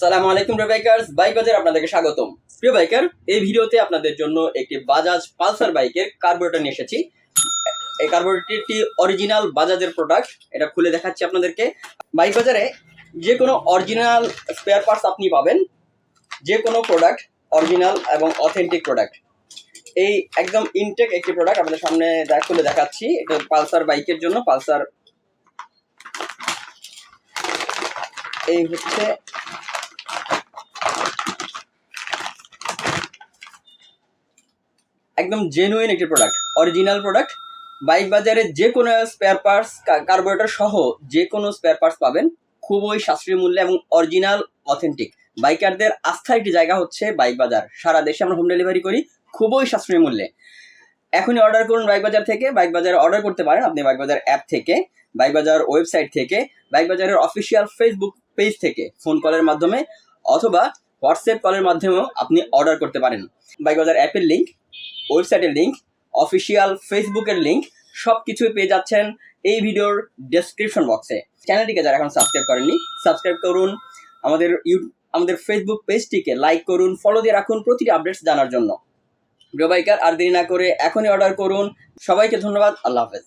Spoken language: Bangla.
সালামু আলাইকুম বাইকার্স, বাইক বাজার আপনাদেরকে স্বাগতম। প্রিয় বাইকার, এই ভিডিওতে আপনাদের জন্য একটি বাজাজ পালসার বাইকের কার্বোরেটর নিয়ে এসেছি। এই কার্বোরেটরটি অরিজিনাল বাজাজের প্রোডাক্ট এটা খুলে দেখাচ্ছি আপনাদেরকে। বাইক বাজারে যে কোনো অরিজিনাল স্পেয়ার পার্টস আপনি পাবেন, যে কোনো প্রোডাক্ট অরিজিনাল এবং অথেন্টিক প্রোডাক্ট এই একদম ইনটেক একটি প্রোডাক্ট আপনাদের সামনে খুলে দেখাচ্ছি। এটা পালসার বাইকের জন্য, পালসার। এই হচ্ছে একদম জেনুইন একটি প্রোডাক্ট অরিজিনাল প্রোডাক্ট বাইক বাজারে যে কোনো স্পেয়ার পার্টস কার্বোরেটর সহ যে কোনো স্পেয়ার পার্টস পাবেন, খুবই সাশ্রয়ী মূল্যে এবং অরিজিনাল অথেন্টিক বাইকারদের আস্থার একটি জায়গা হচ্ছে বাইক বাজার। সারা দেশে আমরা হোম ডেলিভারি করি, খুবই সাশ্রয়ী মূল্যে। এখনই অর্ডার করুন বাইক বাজার থেকে, বাইক বাজারে অর্ডার করতে পারেন আপনি বাইক বাজার অ্যাপ থেকে, বাইক বাজার ওয়েবসাইট থেকে, বাইক বাজারের অফিসিয়াল ফেসবুক পেজ থেকে ফোন কলের মাধ্যমে, অথবা হোয়াটসঅ্যাপ কলের মাধ্যমেও আপনি অর্ডার করতে পারেন। বাইক বাজার অ্যাপের লিঙ্ক ওয়েবসাইটের লিঙ্ক অফিসিয়াল ফেসবুকের লিঙ্ক সব কিছুই পেয়ে যাচ্ছেন এই ভিডিওর ডেসক্রিপশন বক্সে চ্যানেলটিকে যারা এখন সাবস্ক্রাইব করেননি সাবস্ক্রাইব করুন। আমাদের ইউটিউব আমাদের ফেসবুক পেজটিকে লাইক করুন ফলো দিয়ে রাখুন প্রতিটি আপডেটস জানার জন্য। প্রিয় আর দেরি না করে এখনই অর্ডার করুন। সবাইকে ধন্যবাদ, আল্লাহ হাফেজ।